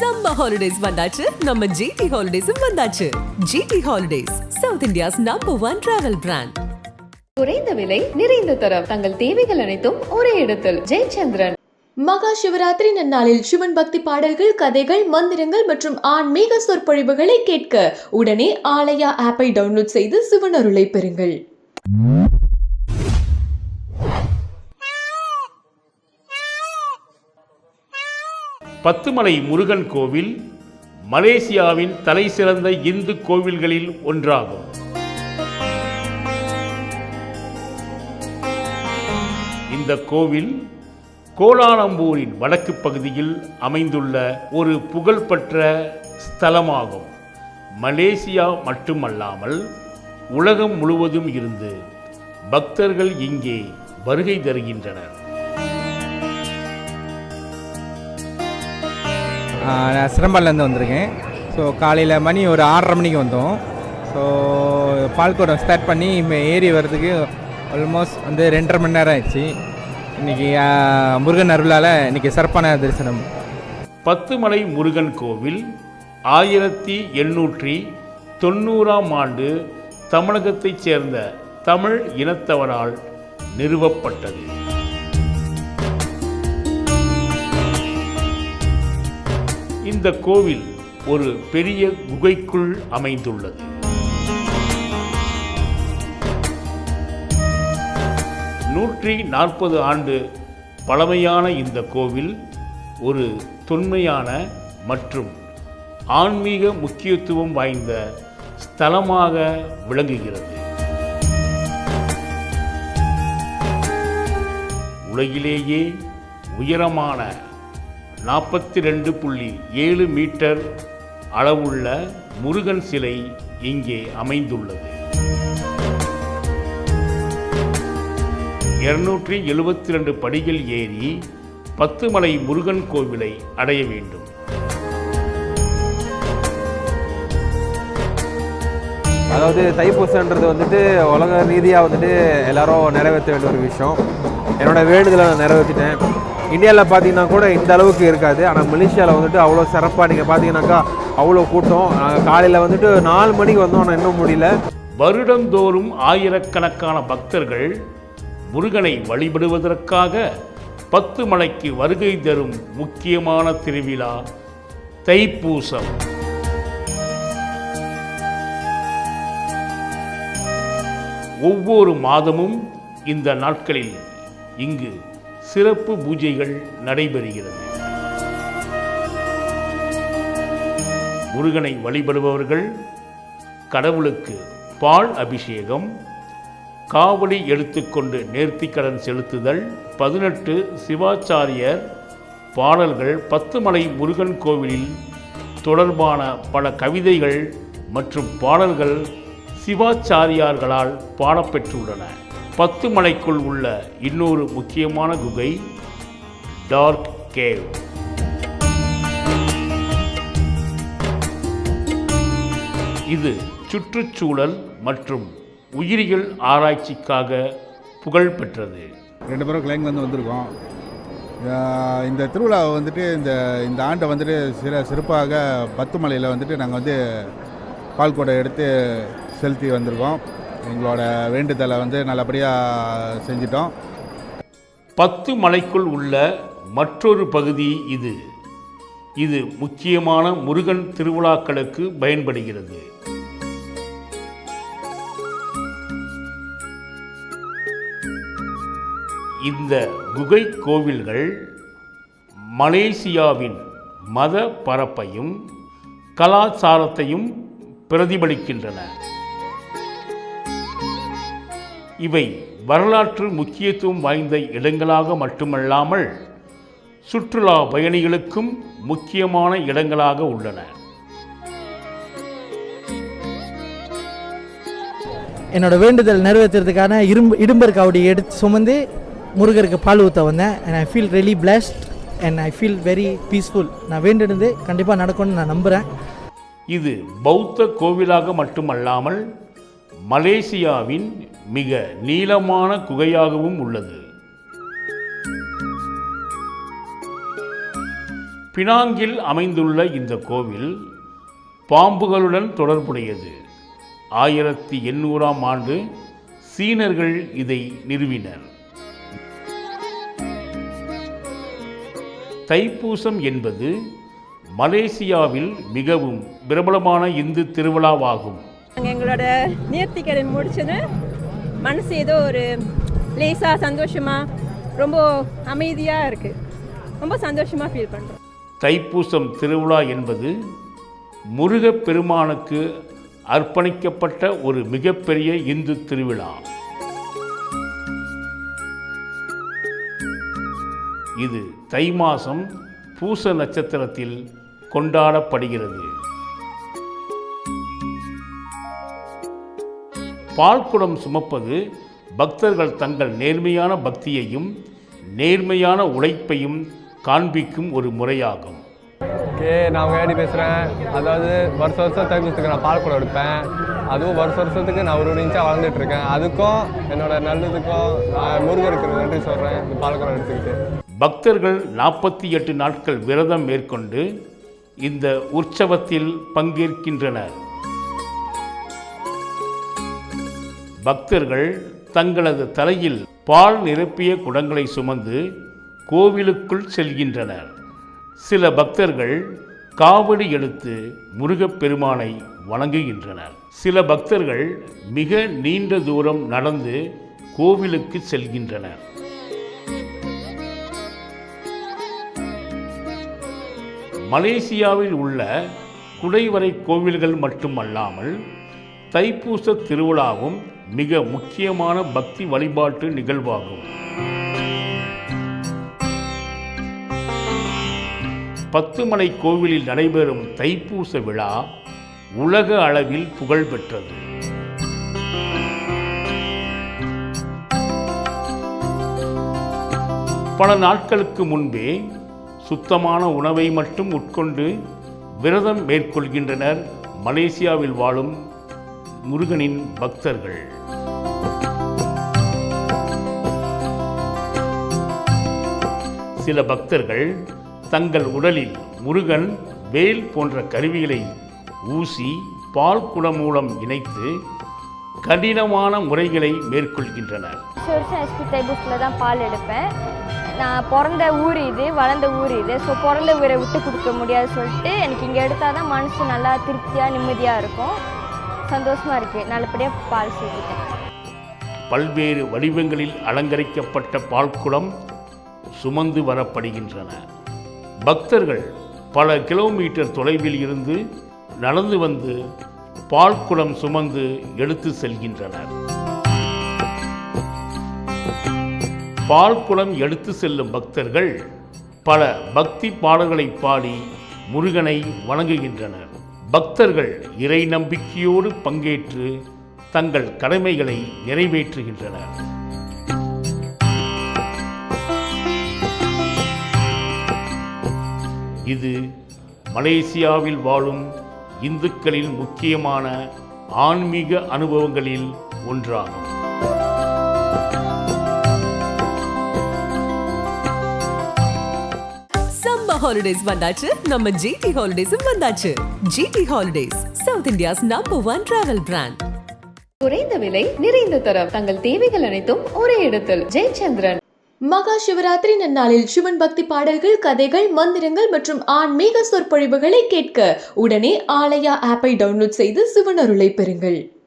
Summer holidays வந்தாச்சு. நம்ம GT ஹாலிடேஸும் வந்தாச்சு. GT holidays south India's number one travel brand குறைந்த விலை நிறைந்த தரம். தங்கள் தேவைகள் அனைத்தும் ஒரே இடத்தில். ஜெயச்சந்திரன். மகா சிவராத்திரி நன்னாளில் சிவன் பக்தி பாடல்கள் கதைகள் மந்திரங்கள் மற்றும் ஆன்மீக சொற்பொழிவுகளை கேட்க உடனே ஆலயா ஆப்பை டவுன்லோட் செய்து சிவன் அருளை பெறுங்கள். பத்துமலை முருகன் கோவில் மலேசியாவின் தலைசிறந்த இந்து கோவில்களில் ஒன்றாகும். இந்த கோவில் கோலாலம்பூரின் வடக்கு பகுதியில் அமைந்துள்ள ஒரு புகழ்பெற்ற ஸ்தலமாகும். மலேசியா மட்டுமல்லாமல் உலகம் முழுவதும் இருந்து பக்தர்கள் இங்கே வருகை தருகின்றனர். நான் சிரம்பாலேருந்து வந்திருக்கேன். ஸோ காலையில் மணி ஒரு ஆறரை மணிக்கு வந்தோம். ஸோ பால்கோடம் ஸ்டார்ட் பண்ணி இப்போ ஏறி வர்றதுக்கு ஆல்மோஸ்ட் வந்து ரெண்டரை மணி நேரம் ஆயிடுச்சு. இன்றைக்கி முருகன் அருளால் இன்றைக்கி சிறப்பான தரிசனம். பத்துமலை முருகன் கோவில் ஆயிரத்தி எண்ணூற்றி தொண்ணூறாம் ஆண்டு தமிழகத்தைச் சேர்ந்த தமிழ் இனத்தவரால் நிறுவப்பட்டது. இந்த கோவில் ஒரு பெரிய குகைக்குள் அமைந்துள்ளது. நூற்றி நாற்பது ஆண்டு பழமையான இந்த கோவில் ஒரு தொன்மையான மற்றும் ஆன்மீக முக்கியத்துவம் வாய்ந்த ஸ்தலமாக விளங்குகிறது. உலகிலேயே உயரமான நாற்பத்தி ரெண்டு புள்ளி ஏழு மீட்டர் அளவுள்ள முருகன் சிலை இங்கே அமைந்துள்ளது. இருநூற்றி எழுபத்தி ரெண்டு படிகள் ஏறி பத்துமலை முருகன் கோவிலை அடைய வேண்டும். அதாவது தைப்பூசன்றது வந்துட்டு உலக ரீதியாக வந்துட்டு எல்லாரும் நிறைவேற்ற வேண்டிய ஒரு விஷயம். என்னோட வேண்டுதலை நான் நிறைவேற்றிட்டேன். இந்தியாவில் பார்த்தீங்கன்னா கூட இந்த அளவுக்கு இருக்காது. ஆனால் மலேசியாவில் வந்துட்டு அவ்வளோ சிறப்பாக நீங்கள் பார்த்தீங்கன்னாக்கா அவ்வளோ கூட்டம். நாங்கள் காலையில் வந்துட்டு நாலு மணிக்கு வந்தோம். ஆனால் இன்னும் முடியல. வருடந்தோறும் ஆயிரக்கணக்கான பக்தர்கள் முருகனை வழிபடுவதற்காக பத்து மலைக்கு வருகை தரும் முக்கியமான திருவிழா தைப்பூசம். ஒவ்வொரு மாதமும் இந்த நாட்களில் இங்கு சிறப்பு பூஜைகள் நடைபெறுகிறது. முருகனை வழிபடுபவர்கள் கடவுளுக்கு பால் அபிஷேகம் காவடி எடுத்துக்கொண்டு நேர்த்திக்கடன் செலுத்துதல் பதினெட்டு சிவாச்சாரியர் பாடல்கள் பத்துமலை முருகன் கோவிலில் தொடர்பான பல கவிதைகள் மற்றும் பாடல்கள் சிவாச்சாரியார்களால் பாடப்பெற்றுள்ளன. பத்து மலைக்குள் உள்ள இன்னொரு முக்கியமான குகை டார்க் கேவ் இது சுற்றுச்சூழல் மற்றும் உயிரியல் ஆராய்ச்சிக்காக புகழ் பெற்றது. ரெண்டு பேரும் கிளைங்லேருந்து வந்திருக்கோம். இந்த திருவிழாவை வந்துட்டு இந்த இந்த ஆண்டை வந்துட்டு சிற சிறப்பாக பத்துமலையில் வந்துட்டு நாங்கள் வந்து பால்கோடை எடுத்து செலுத்தி வந்திருக்கோம். எங்களோட வேண்டுதலை வந்து நல்லபடியாக செஞ்சிட்டோம். பத்து மலைக்குள் உள்ள மற்றொரு பகுதி இது. இது முக்கியமான முருகன் திருவிழாக்களுக்கு பயன்படுகிறது. இந்த குகை கோவில்கள் மலேசியாவின் மத பரப்பையும் கலாச்சாரத்தையும் பிரதிபலிக்கின்றன. இவை வரலாற்று முக்கியத்துவம் வாய்ந்த இடங்களாக மட்டுமல்லாமல் சுற்றுலா பயணிகளுக்கும் முக்கியமான இடங்களாக உள்ளன. என்னோட வேண்டுதல் நிறைவேற்றுறதுக்கான இரும்பு இடும்பர் காவடி எடுத்து சுமந்து முருகருக்கு பால் ஊற்ற வந்தேன். And I feel really blessed and I feel very peaceful நான் வேண்டினது கண்டிப்பாக நடக்கும்னு நான் நம்புகிறேன் இது பௌத்த கோவிலாக மட்டுமல்லாமல் மலேசியாவின் மிக நீளமான குகையாகவும் உள்ளது. பினாங்கில் அமைந்துள்ள இந்த கோவில் பாம்புகளுடன் தொடர்புடையது. ஆயிரத்தி எண்ணூறாம் ஆண்டு சீனர்கள் இதை நிறுவினர். தைப்பூசம் என்பது மலேசியாவில் மிகவும் பிரபலமான இந்து திருவிழாவாகும். நாங்கள் எங்களோட நேர்த்திக்கடன் முடிச்சது. மனசு ஏதோ ஒரு லேசாக சந்தோஷமாக ரொம்ப அமைதியாக இருக்குது ரொம்ப சந்தோஷமாக ஃபீல் பண்ணுறோம் தைப்பூசம் திருவிழா என்பது முருகப் பெருமானுக்கு அர்ப்பணிக்கப்பட்ட ஒரு மிகப்பெரிய இந்து திருவிழா. இது தை மாதம் பூச நட்சத்திரத்தில் கொண்டாடப்படுகிறது. பால்குடம் சுமப்பது பக்தர்கள் தங்கள் நேர்மையான பக்தியையும் நேர்மையான உழைப்பையும் காண்பிக்கும் ஒரு முறையாகும். ஓகே நான் ஏடி பேசுகிறேன் அதாவது வருஷம் வருஷம் தைப்பூசத்துக்கு நான் பால் குடம் எடுப்பேன். அதுவும் வருஷம் வருஷத்துக்கு நான் ஒரு ஒரு இன்ச்சாக வளர்ந்துட்டு இருக்கேன். அதுக்கும் என்னோட நல்லதுக்கும் நான் முருகருக்கு நன்றி சொல்கிறேன் இந்த பால் குடம் எடுத்துக்கிட்டு. பக்தர்கள் நாற்பத்தி எட்டு நாட்கள் விரதம் மேற்கொண்டு இந்த உற்சவத்தில் பங்கேற்கின்றனர். பக்தர்கள் தங்களது தலையில் பால் நிரப்பிய குடங்களை சுமந்து கோவிலுக்குள் செல்கின்றனர். சில பக்தர்கள் காவடி எடுத்து முருகப் பெருமானை வணங்குகின்றனர். சில பக்தர்கள் மிக நீண்ட தூரம் நடந்து கோவிலுக்கு செல்கின்றனர். மலேசியாவில் உள்ள குடைவரை கோவில்கள் மட்டுமல்லாமல் தைப்பூச திருவிழாவும் மிக முக்கியமான பக்தி வழிபாட்டு நிகழ்வாகும். பத்துமலை கோவிலில் நடைபெறும் தைப்பூச விழா உலக அளவில் புகழ் பெற்றது. பல நாட்களுக்கு முன்பே சுத்தமான உணவை மட்டும் உட்கொண்டு விரதம் மேற்கொள்கின்றனர் மலேசியாவில் வாழும் முருகனின் பக்தர்கள். சில பக்தர்கள் தங்கள் உடலில் முருகன் வேல் போன்ற கருவிகளை ஊசி பால் குடம் மூலம் இணைத்து கடினமான முறைகளை மேற்கொள்கின்றனர். வருஷம் வருஷம் தான் பால் எடுப்பேன். நான் பிறந்த ஊர் இது வளர்ந்த ஊர் இது. ஸோ பிறந்த ஊரை விட்டு கொடுக்க முடியாது சொல்லிட்டு எனக்கு இங்கே எடுத்தால் தான் மனசு நல்லா திருப்தியாக நிம்மதியாக இருக்கும். சந்தோஷமாக இருக்குது நல்லபடியாக பால் பல்வேறு வடிவங்களில் அலங்கரிக்கப்பட்ட பால்குடம் சுமந்து வரப்படுகின்றன. பக்தர்கள் பல கிலோமீட்டர் தொலைவில் இருந்து நடந்து வந்து பால்குடம் சுமந்து எடுத்து செல்கின்றனர். பால்குடம் எடுத்து செல்லும் பக்தர்கள் பல பக்தி பாடல்களை பாடி முருகனை வணங்குகின்றனர். பக்தர்கள் இறை நம்பிக்கையோடு பங்கேற்று தங்கள் கடமைகளை நிறைவேற்றுகின்றனர். இது மலேசியாவில் வாழும் இந்துக்களின் முக்கியமான ஆன்மீக அனுபவங்களில் ஒன்றாகும். ஹாலிடேஸ் வந்தாச்சு. நம்ம ஜிடி ஹாலிடேஸும் வந்தாச்சு. GT holidays south India's number one travel brand குறைந்த விலை நிறைந்த தரம். தங்கள் தேவைகள் அனைத்தும் ஒரே இடத்தில். ஜெயச்சந்திரன். மகா சிவராத்திரி நன்னாளில் சிவன் பக்தி பாடல்கள் கதைகள் மந்திரங்கள் மற்றும் ஆன்மீக சொற்பொழிவுகளை கேட்க உடனே ஆலயா ஆப்பை டவுன்லோட் செய்து சிவன் அருளை பெறுங்கள்.